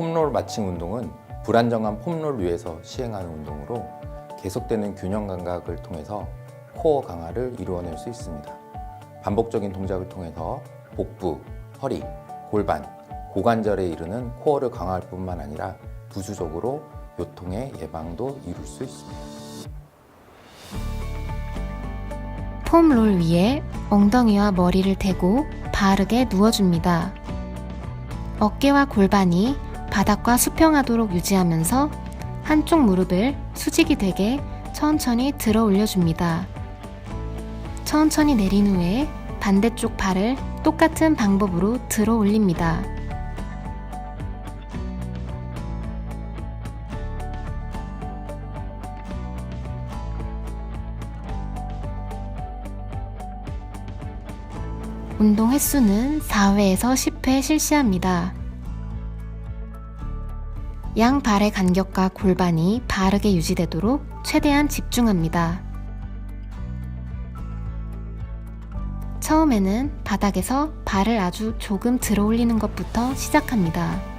폼롤 마칭 운동은 불안정한 폼롤 위에서 시행하는 운동으로 계속되는 균형 감각을 통해서 코어 강화를 이루어낼 수 있습니다. 반복적인 동작을 통해서 복부, 허리, 골반, 고관절에 이르는 코어를 강화할 뿐만 아니라 부수적으로 요통의 예방도 이룰 수 있습니다. 폼롤 위에 엉덩이와 머리를 대고 바르게 누워줍니다. 어깨와 골반이 바닥과 수평하도록 유지하면서 한쪽 무릎을 수직이 되게 천천히 들어 올려줍니다. 천천히 내린 후에 반대쪽 발을 똑같은 방법으로 들어 올립니다. 운동 횟수는 4회에서 10회 실시합니다. 양 발의 간격과 골반이 바르게 유지되도록 최대한 집중합니다. 처음에는 바닥에서 발을 아주 조금 들어 올리는 것부터 시작합니다.